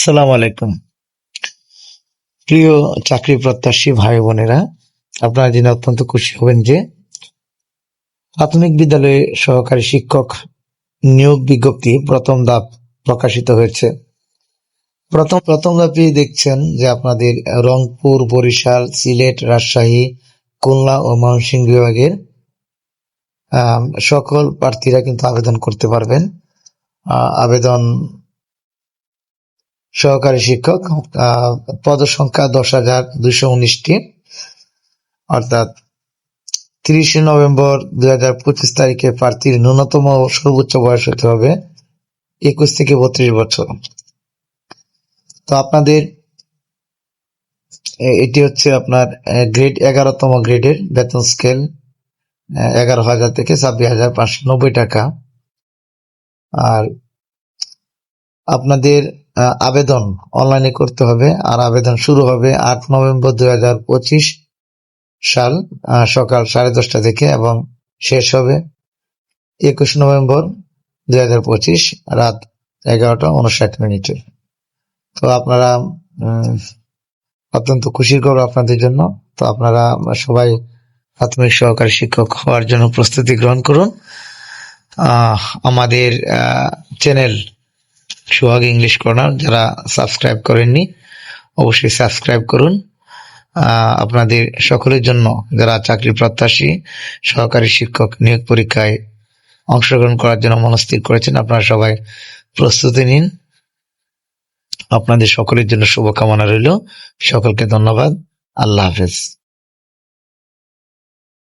সালাম আলাইকুম। প্রিয় চাকরি প্রত্যাশী ভাই বোনেরা, আপনারা জেনে অত্যন্ত খুশি হবেন যে প্রাথমিক বিদ্যালয়ে সহকারী শিক্ষক নিয়োগ বিজ্ঞপ্তি প্রথম ধাপ প্রকাশিত হয়েছে। প্রথম প্রথম ধাপে দেখছেন যে আপনাদের রংপুর, বরিশাল, সিলেট, রাজশাহী, খুলনা ও ময়মনসিংহ বিভাগের সকল প্রার্থীরা কিন্তু আবেদন করতে পারবেন। আবেদন সহকারী শিক্ষক আহ, পদ সংখ্যা দশ হাজার দুইশো উনিশটি অর্থাৎ তিরিশে নভেম্বর দুই হাজার পঁচিশ তারিখে প্রার্থীর ন্যূনতম সর্বোচ্চ বয়স হতে হবে একুশ থেকে বত্রিশ বছর। তো আপনাদের এটি হচ্ছে আপনার গ্রেড এগারোতম গ্রেডের বেতন স্কেল এগারো হাজার থেকে ছাব্বিশ হাজার পাঁচশো নব্বই টাকা। আর আপনাদের আবেদন অনলাইনে করতে হবে। আর আবেদন শুরু হবে আট নভেম্বর দু হাজার পঁচিশ সাল সকাল সাড়ে দশটা থেকে এবং শেষ হবে একুশ নভেম্বর দুই হাজার পঁচিশ রাত এগারোটা উনষাট মিনিটে। তো আপনারা অত্যন্ত খুশির খবর আপনাদের জন্য। তো আপনারা সবাই প্রাথমিক সহকারী শিক্ষক হওয়ার জন্য প্রস্তুতি গ্রহণ করুন। আমাদের চ্যানেল সোহাগ ইংলিশ কর্নার যারা সাবস্ক্রাইব করেননি, অবশ্যই সাবস্ক্রাইব করুন। আপনাদের সকলের জন্য যারা চাকরি প্রত্যাশী, সহকারী শিক্ষক নিয়োগ পরীক্ষায় অংশগ্রহণ করার জন্য মনস্থির করেছেন, আপনারা সবাই প্রস্তুতি নিন। আপনাদের সকলের জন্য শুভকামনা রইল। সকলকে ধন্যবাদ। আল্লাহ হাফেজ।